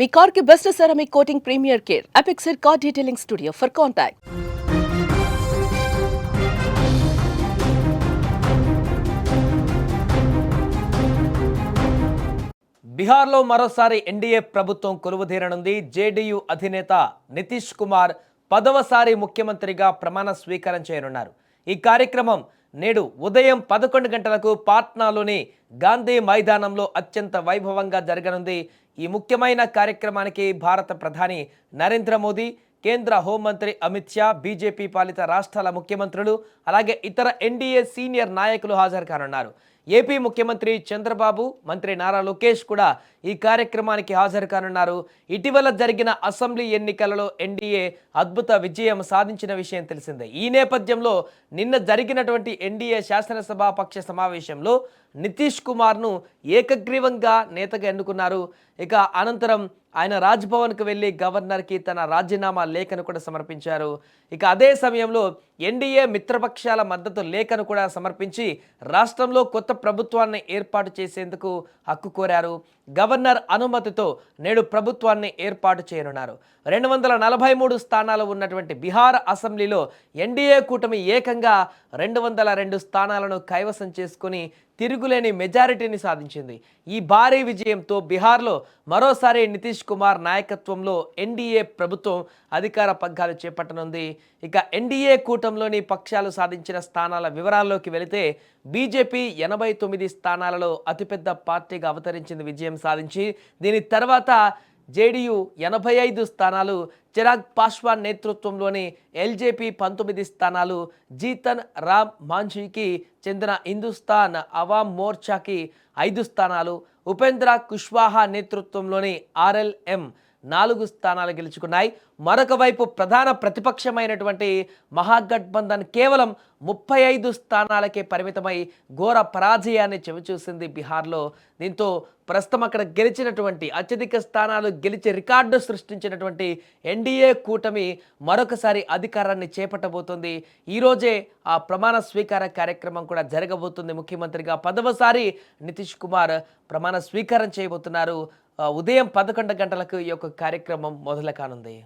మీ కార్కి best ceramic coating premier care. Apexer car detailing studio for contact బీహార్లో మరోసారి NDA ప్రభుత్వం కొలువుదీరనుంది. జేడీయూ అధినేత నితీష్ కుమార్ పదవసారి ముఖ్యమంత్రిగా ప్రమాణ స్వీకారం చేయనున్నారు. ఈ కార్యక్రమం నేడు ఉదయం పదకొండు గంటలకు పాట్నాలోని గాంధీ మైదానంలో అత్యంత వైభవంగా జరగనుంది. ఈ ముఖ్యమైన కార్యక్రమానికి భారత ప్రధాని నరేంద్ర మోదీ కేంద్ర హోంమంత్రి అమిత్ షా బీజేపీ పాలిత రాష్ట్రాల ముఖ్యమంత్రులు అలాగే ఇతర ఎన్డీఏ సీనియర్ నాయకులు హాజరు కానున్నారు. ఏపీ ముఖ్యమంత్రి చంద్రబాబు మంత్రి నారా లోకేష్ కూడా ఈ కార్యక్రమానికి హాజరు కానున్నారు. ఇటీవల జరిగిన అసెంబ్లీ ఎన్నికలలో ఎన్డీఏ అద్భుత విజయం సాధించిన విషయం తెలిసిందే. ఈ నేపథ్యంలో నిన్న జరిగినటువంటి ఎన్డీఏ శాసనసభ పక్ష సమావేశంలో నితీష్ కుమార్ను ఏకగ్రీవంగా నేతగా ఎన్నుకున్నారు. ఇక అనంతరం ఆయన రాజ్భవన్కు వెళ్ళి గవర్నర్కి తన రాజీనామా లేఖను కూడా సమర్పించారు. ఇక అదే సమయంలో ఎన్డీఏ మిత్రపక్షాల మద్దతు లేఖను కూడా సమర్పించి రాష్ట్రంలో కొత్త ప్రభుత్వాన్ని ఏర్పాటు చేసేందుకు హక్కు కోరారు. గవర్నర్ అనుమతితో నేడు ప్రభుత్వాన్ని ఏర్పాటు చేయనున్నారు. రెండు వందల నలభై మూడు స్థానాలు ఉన్నటువంటి బీహార్ అసెంబ్లీలో ఎన్డీఏ కూటమి ఏకంగా రెండు వందల రెండు స్థానాలను కైవసం చేసుకుని తిరుగులేని మెజారిటీని సాధించింది. ఈ భారీ విజయంతో బీహార్లో మరోసారి నితీష్ కుమార్ నాయకత్వంలో ఎన్డీఏ ప్రభుత్వం అధికార పగ్గాలు చేపట్టనుంది. ఇక ఎన్డీఏ కూటమిలోని పక్షాలు సాధించిన స్థానాల వివరాల్లోకి వెళితే బీజేపీ ఎనభై తొమ్మిది స్థానాలలో అతిపెద్ద పార్టీగా అవతరించింది విజయం సాధించి దీని తర్వాత జేడీయూ ఎనభై ఐదు స్థానాలు చిరాగ్ పాస్వాన్ నేతృత్వంలోని ఎల్జేపీ పంతొమ్మిది స్థానాలు జీతన్ రామ్ మాంఝీకి చెందిన హిందుస్థాన్ అవామ్ మోర్చాకి ఐదు స్థానాలు ఉపేంద్ర కుష్వాహా నేతృత్వంలోని ఆర్ఎల్ఎం నాలుగు స్థానాలు గెలుచుకున్నాయి. మరొక వైపు ప్రధాన ప్రతిపక్షమైనటువంటి మహాగఠబంధన్ కేవలం ముప్పై ఐదు స్థానాలకే పరిమితమై ఘోర పరాజయాన్ని చెవిచూసింది బీహార్లో. దీంతో ప్రస్తుతం అక్కడ గెలిచినటువంటి అత్యధిక స్థానాలు గెలిచి రికార్డు సృష్టించినటువంటి ఎన్డీఏ కూటమి మరొకసారి అధికారాన్ని చేపట్టబోతోంది. ఈరోజే ఆ ప్రమాణ స్వీకార కార్యక్రమం కూడా జరగబోతుంది. ముఖ్యమంత్రిగా పదవసారి నితీష్ కుమార్ ప్రమాణ స్వీకారం చేయబోతున్నారు. ఉదయం పదకొండు గంటలకు ఈ యొక్క కార్యక్రమం మొదలు కానుంది.